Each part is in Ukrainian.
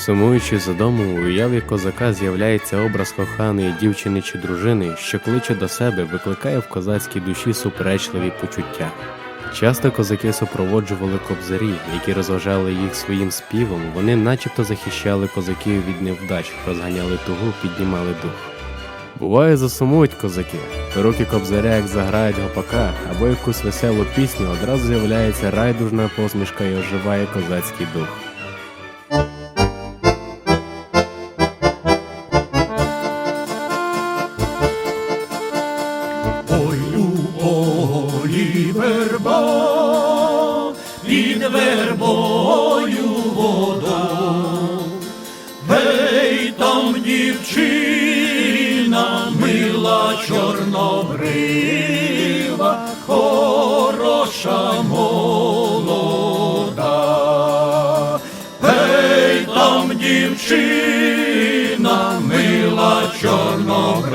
Сумуючи за домом, у уяві козака з'являється образ коханої дівчини чи дружини, що кличе до себе, викликає в козацькій душі суперечливі почуття. Часто козаки супроводжували кобзарі, які розважали їх своїм співом, вони начебто захищали козаків від невдач, розганяли тугу, піднімали дух. Буває, засумують козаки. Руки кобзаря, як заграють гопака або якусь веселу пісню, одразу з'являється райдужна посмішка і оживає козацький дух. Верба, під вербою вода, гей там дівчина, мила чорнобрива, хороша молода, гей там дівчина, мила чорнобрива,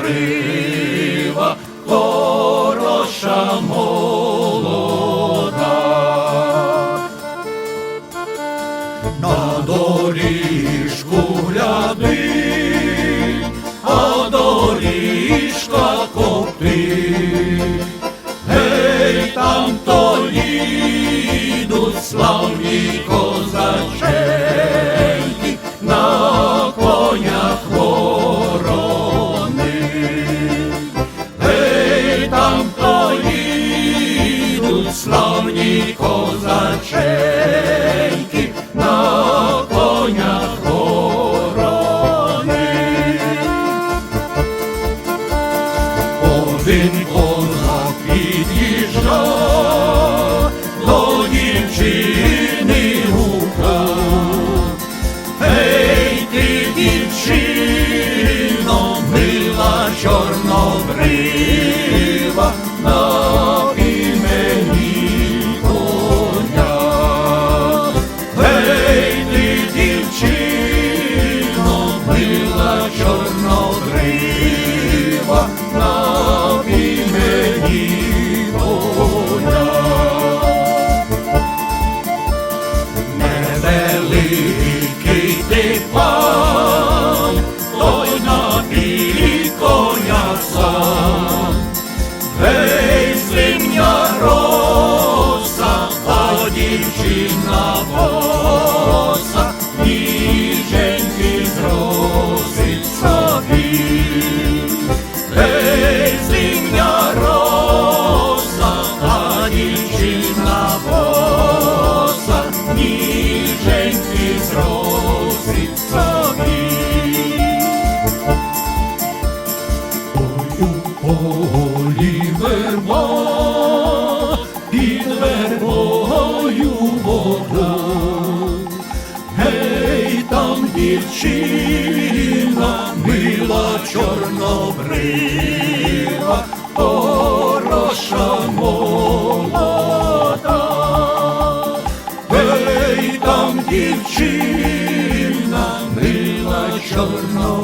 хороша молода. Коптить. Гей, там то їдуть славні козаченьки на конях ворони. Гей, там то їдуть славні козаченьки Один козак під'їжджав до дівчини гука. Ей, ти, дівчино, мила чорнобрива, дівчина боса, ніженьки зросить собі. Гей, зимня роса, а дівчина боса, ніженьки зросить собі. Ой, у полі верба, під вербою вода. Гей, там дівчина, мила чорнобрива, хороша молода. Гей, там дівчина, мила чорнобрива,